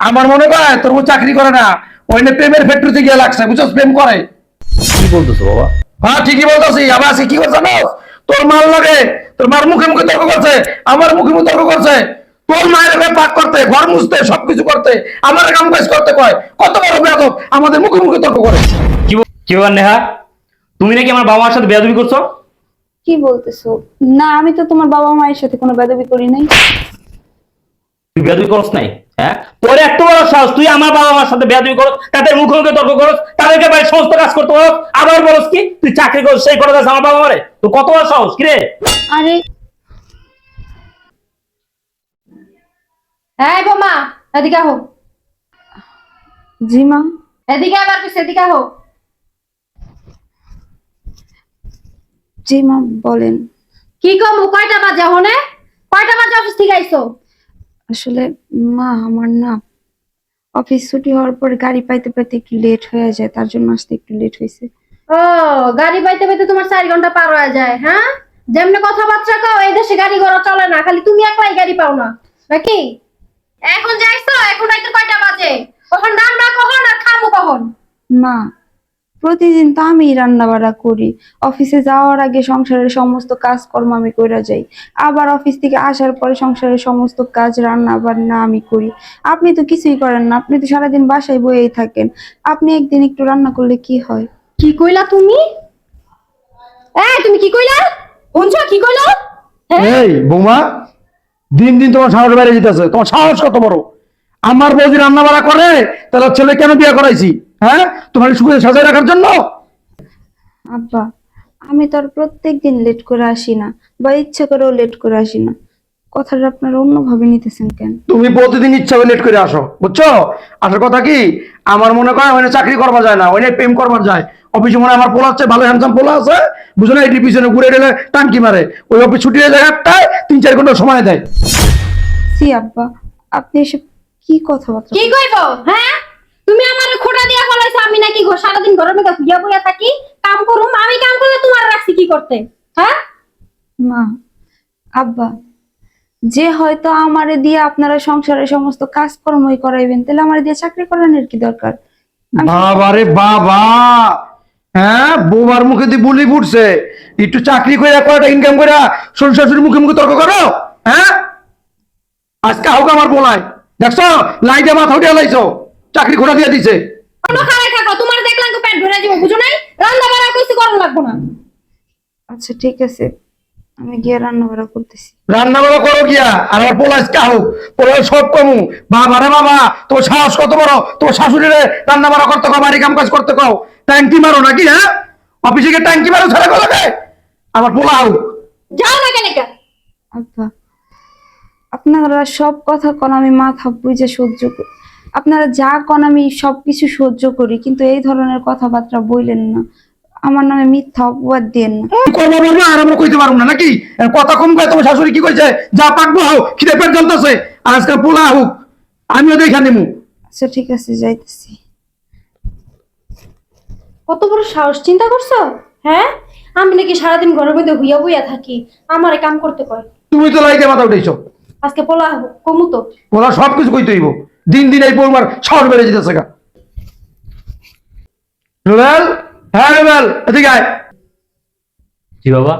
আমার মনে হয় তোর বউ চাকরি করে না। ওই প্রেমের ফ্যাক্টরিতে গিয়ে লাগছে বুঝছস? প্রেম করে। কি বলতেছো বাবা? হ্যাঁ ঠিকই বলতেছি। আবার আজকে কি করছে জানোস? তোর মাল লাগে তোর মার মুখে মুখে তর্ক করছে আমার মুখে মুখে তর্ক করছে। তোর মায়ের পাক করতে ঘর মুছতে সবকিছু করতে আমার কাম কাজ করতে কয়। কত বড় বেয়াদব আমাদের মুখে মুখে তর্ক করে। কি কি ব্যাপার নেহা? তুমি নাকি আমার বাবা মার সাথে বেয়াদবি করছ? কি বলতেছো? না আমি তো তোমার বাবা মায়ের সাথে কোনো বেদবি করি নাই। তুই বেয়াদবি করস নাই? হ্যাঁ? তোর এত বড় সাহস তুই আমার বাবা মার সাথে বেয়াদবি করস তাদের মুখে মুখে তর্ক করস তাদেরকে বাইরে সমস্ত কাজ করতে পারো আবার বলস কি তুই চাকরি করস সেই করে আমার বাবা মারে। তুই কত বড় সাহস কি রে আরে। এই বোমা এদিকে আহো। জি মা। এদিকে আবার কিছু এদিকে আহো। জি মা বলেন। কি কম কয়টা বাজে হনে কয়টা বাজে অফিস থেকে আইছো আসলে মা আমার না অফিস ছুটি হওয়ার পর গাড়ি পাইতে পাইতে একটু লেট হয়ে যায় তার জন্য আসতে একটু লেট হয়েছে ও গাড়ি পাইতে পাইতে তোমার চার ঘণ্টা পার হয়ে যায় হ্যাঁ? যেমনি কথাবার্তা কও এই দেশে গাড়ি ঘোড়া চলে না খালি তুমি একলাই গাড়ি পাও না নাকি? এখন যাইছো এখন রাইতে কয়টা বাজে? কখন রান্না কখন আর খামু কখন? মা প্রতিদিন তো আমি রান্না বাড়া করি। অফিসে যাওয়ার আগে সংসারের সমস্ত কাজকর্ম আমি করে যাই। আবার অফিস থেকে আসার পরে সংসারের সমস্ত কাজ রান্না বান্না আমি করি। আপনি তো কিছুই করেন না আপনি তো সারাদিন বাসায় বয়েই থাকেন। আপনি একদিন একটু রান্না করলে কি হয়? কি কইলা তুমি? এই তুমি কি কইলা? শুনছো? কি কইলা? এই বৌমা দিন দিন তোমার সাহস বেড়ে যেতেছে। তোমার সাহস কত বড়? আমার বৌদি রান্না বাড়া করে তাহলে ছেলে কেন বিয়ে করাইছি? হ্যাঁ? তোমার সুখে সাজায় রাখার জন্য? আব্বা আমি তো আর প্রত্যেক দিন লেট করে আসি না বা ইচ্ছা করেও লেট করে আসি না। কথাটা আপনারা অন্যভাবে নিতেছেন কেন? তুমি প্রতিদিন ইচ্ছা করে লেট করে আসো বুঝছ? আসার কথা কি? আমার মনে হয় ওখানে চাকরি করবা যায় না ওখানে প্রেম করবার যায়। অফিসে মনে হয় আমার পোলা আছে ভালো হ্যান্ডসাম পোলা আছে। বুঝো না এটি পিছনে ঘুরে গেলে টাঙ্কি মারে। ওই অফিস ছুটি হয়ে যায় একটায় তিন চার ঘণ্টা সময় দেয়। সি আব্বা আপনি এসব কি কথাবার্তা কি কইবো? হ্যাঁ? তুমি আমার খোটা আমি নাকি সারাদিন মধ্যে খুঁজা বইয়া থাকি কাম করুম আমি কাম করলে তোমার রাখছি কি করতে? হ্যাঁ? মা আব্বা যে হয়তো আমারে দিয়ে আপনারা সংসারের সমস্ত কাজকর্মই করাইবেন তাহলে আমারে দিয়ে চাকরি করানোর কি দরকার? আমি- বাবা হ্যাঁ বৌমার মুখে দিয়ে বুলি ফুটছে। একটু চাকরি করে কয়টা ইনকাম করে শ্বশুর শাশুড়ির মুখে মুখে তর্ক করো? হ্যাঁ? আজকে হোক আমার বলায়। দেখছ? লাইটে মাথা উঠে লাইছো। চাকরি খোটা দিয়ে দিছে। অন্য খারাই থাকো তোমার দেখলাম তো পেট ভরে দিব বুঝো নাই? রান্না বাড়া কিছু করার লাগবো না। আচ্ছা ঠিক আছে। আমি গিয়ে রান্না বাড়া করতেছি। রান্না বান্না করো গিয়া আর আমার পোলা আজকে হোক সব কমু। বাবা রে বাবা তোর সাহস কত বড়? তোর শাশুড়িরে রান্না বান্না করতে কও বাড়ি কাম কাজ করতে কও। ট্যাঙ্কি মারো নাকি হ্যাঁ? অফিসে গিয়ে ট্যাঙ্কি মারো ছেড়ে গেলে আমার পোলা হোক যাও না কেন আব্বা আপনারা সব কথা কন আমি মাথা বুঝে সহ্য করি। আপনারা যা কন আমি সব কিছু সহ্য করি কিন্তু এই ধরনের কথাবার্তা বললেন না। আমার নামে মিথ্যা অপবাদ দিয়েন না। করব বলব আর আমরা কইতে পারব না নাকি? কথা কম কয় তোমার শাশুড়ি কি কইছে? যা পাকবো হোক খিদে পেট জ্বলতেছে আজকে পোলা হোক আমিও দেখা নিমু। আচ্ছা ঠিক আছে যাইতেছি। কত বড় সাহস চিন্তা করছ? হ্যাঁ? আমি নাকি সারাদিন ঘরের মধ্যে হুইয়া বইয়া থাকি আমারে কাম করতে কয়। তুমি তো লাইতে মাথা উঠেছো আজকে পোলা হোক কমু তো। পোলা সব কিছু কইতে হইব। দিন দিন এই পরিমার সাহস বেড়ে যেতেছে গা। রুবেল? হ্যাঁ রুবেল এদিকে আয়। জি বাবা।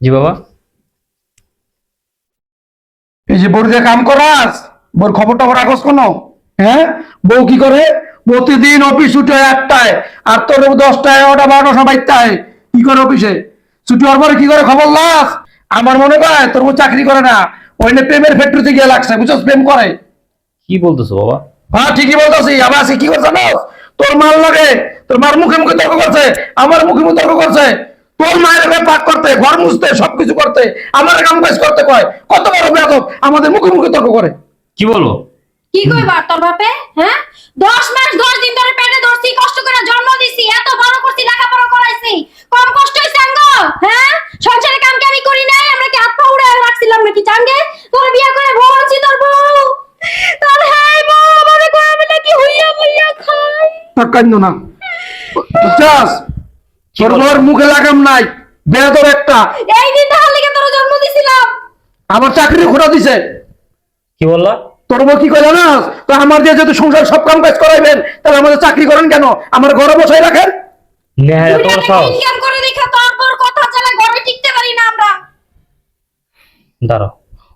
জি বাবা। এই যে বউ দিয়ে কাম করাস বউর খবর টবর রাখস কোন হ্যাঁ? বউ কি করে? প্রতিদিন অফিস ছুটি হয় আটটায় আর তোর দশটায় এগারোটা বারোটা হয় কি করে অফিসে? ছুটি হওয়ার পরে কি করে খবর লাস? আমার মনে হয় তোর চাকরি করে না ওই প্রেমের ফ্যাক্টরিতে গিয়ে লাগছে বুঝছস? প্রেম করে। কি বলতেছো বাবা? হ্যাঁ ঠিকই বলতেছি। আবার আজকে কি করছে না তোর মাল লাগে তোর মার মুখে মুখে তর্ক করছে আমার মুখে মুখে তর্ক করছে। তোর মায়ের হয়ে পাক করতে ঘর মুছতে সবকিছু করতে আমার কাম কাজ করতে কয় কত বড় বেদব আমাদের মুখে মুখে তর্ক করে। কি বলো কি কইবা তোর বাপে? হ্যাঁ? দশ মাস দশ দিন ধরে পেটে ধরছি কষ্ট করে জন্ম দিছি এত বড় করছি লেখাপড়া করাইছি। কম কষ্ট আঙ্গ? হ্যাঁ? সংসারের কাম কি আমি করি নাই আমরা কি হাত পা উড়ে রাখছিলাম নাকি চাঙ্গে? তোর বিয়ে করে বউ আছি তোর বউ। তোর হ্যাঁ বউ কই আমি নাকি হইয়া হইয়া খাই। না। বুঝছস? তোর মুখে লাগাম নাই বেদব একটা। এই দিন তাহার লিগে তোর জন্ম দিছিলাম। আমার চাকরি খোটা দিছে। কি বললা? তোর বউ কি কইল না? তো আমার দিয়ে যদি সংসার সব কাম কাজ করাইবেন তাহলে আমাদের চাকরি করেন কেন? আমার ঘরে বসাই রাখেন। নেহা এত সাহস ইনকাম করে দেখা তারপর কথা চলে ঘরে টিকতে পারি না আমরা। দাঁড়াও।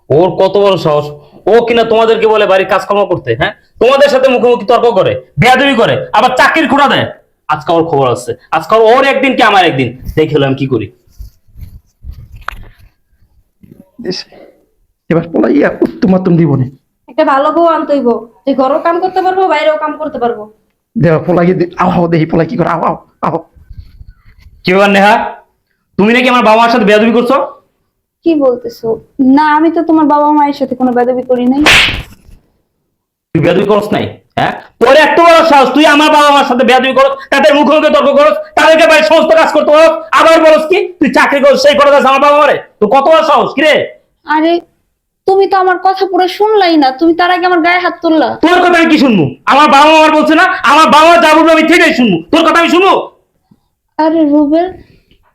ওর কত বড় সাহস? ও কিনা তোমাদেরকে বলে বাড়ির কাজকর্ম করতে হ্যাঁ? তোমাদের সাথে মুখোমুখি তর্ক করে বেয়াদবি করে আবার চাকরির খোঁড়া দেয়। আজকে ওর খবর আছে আজকে ওর একদিন কি আমার একদিন? দেখে আমি কি করি। এবার পলাইয়া তোমার তুমি দিব না একটা ভালো বউ আনতেইব যে ঘরও কাম করতে পারব বাইরেও কাম করতে পারব। দেওয়া পলাইয়ে দি আও আও দেখি পলাই কি করে। আও আও কি ব্যাপার নেহা? তুমি নাকি আমার বাবা মার সাথে বেয়াদবি করছ? কি বলতেছো? না আমি তো তোমার বাবা মায়ের সাথে কোনো বেদবি করি নাই। তুই বেয়াদবি করস নাই হ্যাঁ? তোর এত বড় সাহস তুই আমার বাবা মার সাথে বেয়াদবি করস তাদের মুখোমুখি তর্ক করস তাদেরকে বাড়ির সমস্ত কাজ করতে পারস আবার বলস কি তুই চাকরি করস সেই করে দাস আমার বাবা মারে? তো কত বড় সাহস কি রে আরে তুমি তো আমার কথা পুরো শুনলাই না তুমি তার আগে আমার গায়ে হাত তুললা। তোর কথা আমি কি শুনব? আমার বাবা আমার বলছে না? আমার বাবা যা বলবে আমি ঠিকই শুনব। তোর কথা আমি শুনব? আরে রুবেল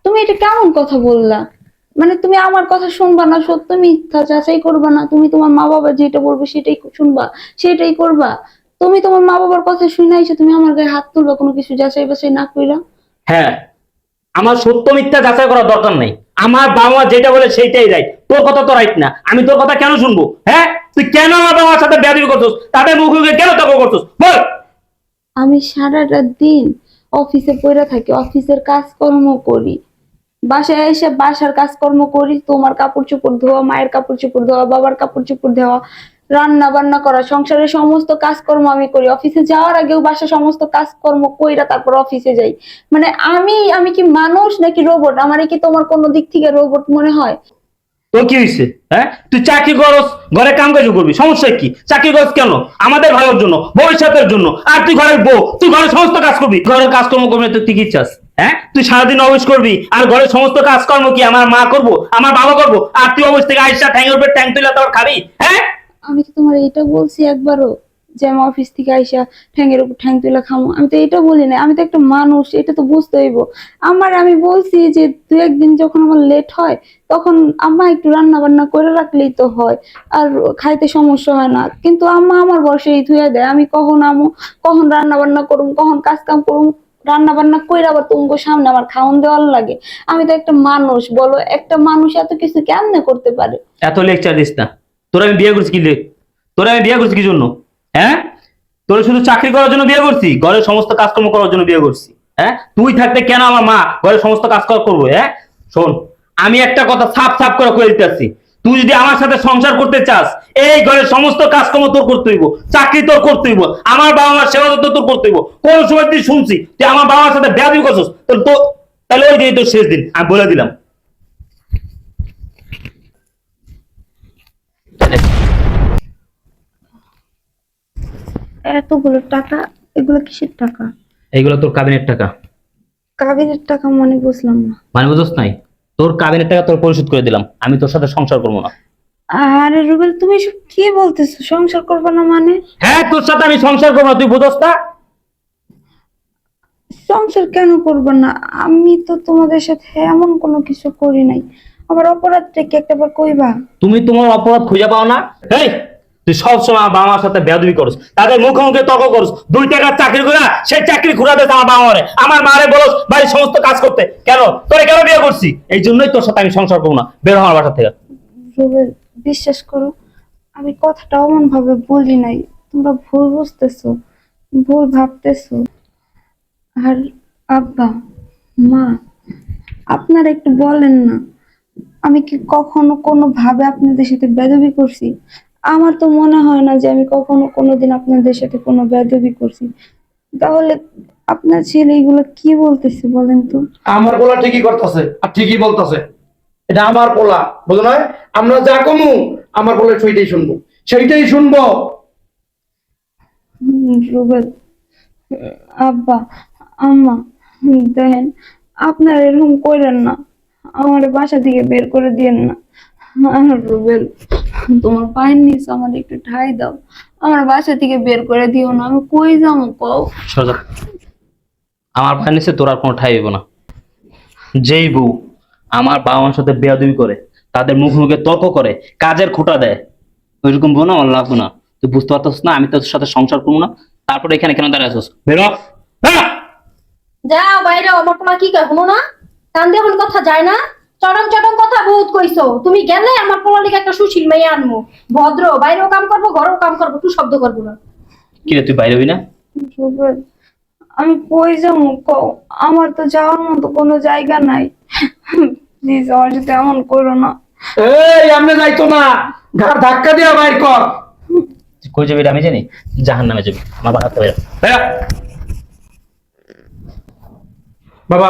তুমি এটা কেমন কথা বললা? মানে তুমি আমার কথা শুনবা না সত্য মিথ্যা যাচাই করবা না। তুমি তোমার মা বাবা যেটা বলবে সেটাই শুনবা সেটাই করবা। তুমি তোমার মা বাবার কথা শুনে আইছো তুমি আমার গায়ে হাত তুলবা কোনো কিছু যাচাই বাছাই না কইরা? হ্যাঁ আমার সত্য মিথ্যা যাচাই করার দরকার নেই। আমার বাবা যেটা বলে সেইটাই রাইট তোর কথা তো রাইট না। আমি তোর কথা কেন শুনব? হ্যাঁ? তুই কেন আমার বাবার সাথে বেয়াদবি করছিস? তাদের মুখে কেন তর্ক করছিস? বল। আমি সারাটা দিন অফিসে পড়ে থাকি অফিসের কাজকর্ম করি। বাসায় এসে বাসার কাজকর্ম করি, তোমার কাপড় চোপড় ধোয়া, মায়ের কাপড় চোপড় ধোয়া, বাবার কাপড় চোপড় ধোয়া রান্না বান্না করা, সংসারের সমস্ত কাজকর্ম আমি করি। অফিসে যাওয়ার আগেও বাসার সমস্ত কাজকর্ম কইরা তারপর অফিসে যাই। মানে আমি আমি কি মানুষ নাকি রোবট আমার কি তোমার কোনো দিক থেকে রোবট মনে হয়? তোর কি হয়েছে হ্যাঁ? তুই চাকরি করস, ঘরে কাম কাজ করবি। সমস্যা কি? চাকরি করস কেন? আমাদের ভালোর জন্য, ভবিষ্যতের জন্য। আর তুই ঘরের বউ, তুই ঘরের সমস্ত কাজ করবি। ঘরের কাজকর্ম করবি তুই কি চাস হ্যাঁ? তুই সারাদিন অফিস করবি, আর ঘরের সমস্ত কাজকর্ম কি আমার মা করব, আমার বাবা করব? আর তুই অফিস থেকে আইসা ঠ্যাঙের উপর ট্যাং তুলে তোর খাবি? হ্যাঁ? আমি কি তোমার এটা বলছি একবারও যে আমি অফিস থেকে আইসা ঠ্যাংয়ের উপর ঠ্যাং তুলে খামো। আমি তো এটা বলি না আমি তো একটা মানুষ, এটা তো বুঝতে হইব। আমার আমি বলছি যে দু একদিন যখন আমার লেট হয়, তখন আম্মা একটু রান্না বান্না করে রাখলেই তো হয়, আর খাইতে সমস্যা হয় না। কিন্তু আম্মা আমার বসেই ধুয়ে দেয়। আমি কখন আমো, কখন রান্না বান্না করুম, কখন কাজ কাম করুম রান্না বান্না কইরা আবার তোমার সামনে আমার খাওন দেওয়ার লাগে। আমি তো একটা মানুষ, বলো, একটা মানুষ এত কিছু কেমনে করতে পারে? এত লেকচার দিস না। তোর আমি বিয়ে করছি কি লে? তোর আমি বিয়ে করছি কি জন্য? হ্যাঁ? তোর শুধু চাকরি করার জন্য বিয়ে করছি? ঘরের সমস্ত কাজকর্ম করার জন্য বিয়ে করছি। হ্যাঁ? তুই থাকতে কেন আমার মা ঘরের সমস্ত কাজ করব হ্যাঁ? শোন, আমি একটা কথা সাফ সাফ করে কয়ে দিতেছি। তুই যদি আমার সাথে সংসার করতে চাস, এই ঘরের সমস্ত কাজকর্ম তোর করতে হইব, চাকরি তোর করতে হইব, আমার বাবা মার সেবা যত্ন তোর করতে হইব। কোন সময় তুই শুনছি তুই আমার বাবার সাথে ব্যাধি করছিস তোর তো তাহলে ওই দিন তোর শেষ দিন, আমি বলে দিলাম। এতগুলো টাকা? এগুলো কিসের টাকা? এইগুলো তোর কাবিনের টাকা। কাবিনের টাকা মানে বুঝলাম না। মানে বুঝোস নাই? তোর কাবিনের টাকা তোর পরিশোধ করে দিলাম। আমি তোর সাথে সংসার করব না। আরে রুবেল তুমি এসব কি বলতেছো? সংসার করবে না মানে? হ্যাঁ তোর সাথে আমি সংসার করব না তুই বুঝোস না? সংসার কেন করবে না? আমি তো তোমাদের সাথে এমন কোনো কিছু করি নাই। আবার অপরাধটা কি একটাবার কইবা? তুমি তোমার অপরাধ খুঁজে পাও না? এই! তুই সবসময় বাবা মার সাথে বেদবি করস, তাদের মুখে মুখে তর্ক করস, দুই টাকার চাকরি করে সেই চাকরি ঘুরাতে আমার বাবা মারে। আমার মারে বলস, বাড়ির সমস্ত কাজ করতে। কেন? তোরে কেন বিয়ে করছি? এই জন্যই তোর সাথে আমি সংসার করব না। বের হওয়ার বাসা থেকে। বিশ্বাস করো, আমি কথাটা অমন ভাবে বলি নাই। তোমরা ভুল বুঝতেছো, ভুল ভাবতেছো। আর আব্বা, মা, আপনারা একটু বলেন না, আমি কি কখনো কোনো ভাবে আপনাদের সাথে বেদবি করছি? আমার তো মনে হয় না যে আমি কখনো কোনোদিন আপনাদের সাথে কোনো বেদবি করছি। তাহলে আপনার ছেলে এগুলো কি বলতেছে বলেন তো? আমার পোলা ঠিকই করতেছে আর ঠিকই বলতেছে। এটা আমার পোলা বুঝো না আমরা যা কমু আমার পোলা সেইটাই শুনব। সেইটাই শুনব। রুবেল আব্বা আম্মা দেখেন আপনারা এরকম করেন না। আমার বাসা থেকে বের করে দিয়েন না। আর রুবেল তোমার পায়ের নিচে আমার একটু ঠাই দাও। আমার বাসা থেকে বের করে দিও না আমি কই যাব কও? সোজা আমার ভাই নিচে তোর আর কোনো ঠাই হইব না। যেই বউ আমার বাবা মার সাথে বেয়াদবি করে তাদের মুখ মুখে তর্ক করে কাজের খোটা দেয়। ওইরকম বোন আমার লাগবো না। তুই বুঝতে পারছিস না আমি তোর সাথে সংসার করব না তারপরে এখানে কেন দাঁড়িয়ে আছিস? বেরো। যাও বাইরে আমার পোলা কি শুনো না। কান দিয়ে এখন কথা যায় না। চরম চরম কথা বহুত কইছো। তুমি গেলে আমার পোলা লিগে একটা সুশীল মেয়ে আনমু। ভদ্র বাইরেও কাম করব ঘরেও কাম করব তুই শব্দ করব না। কি রে তুই বাইরে হবি না? আমি কই যাব? কও আমার তো যাওয়ার মতো কোনো জায়গা নাই। প্লিজ আমার সাথে এমন করো না। এই আমি যাইতো না। ঘাট ধাক্কা দিয়া বাইর কর। কই যাবি আমি জানি। জাহান নামে যাবি। আমার বেরো। বেরো। বাবা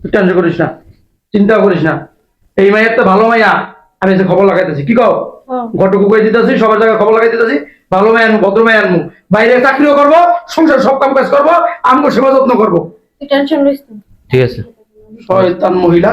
তুই টেনশন করিস না। চিন্তা করিস না। এই মায়ের তো ভালো মাইয়া। আমি এসে খবর লাগাইতেছি। কি কও? ঘটকু কই দিতেছি? সবার জায়গায় খবর লাগাই দিতেছি। ভালো মায় আনব ভদ্র মায় আনব বাইরে চাকরিও করব সংসার সব কাম কাজ করব আমগো সেবা যত্ন করব। টেনশন ঠিক আছে। শয়তান মহিলা।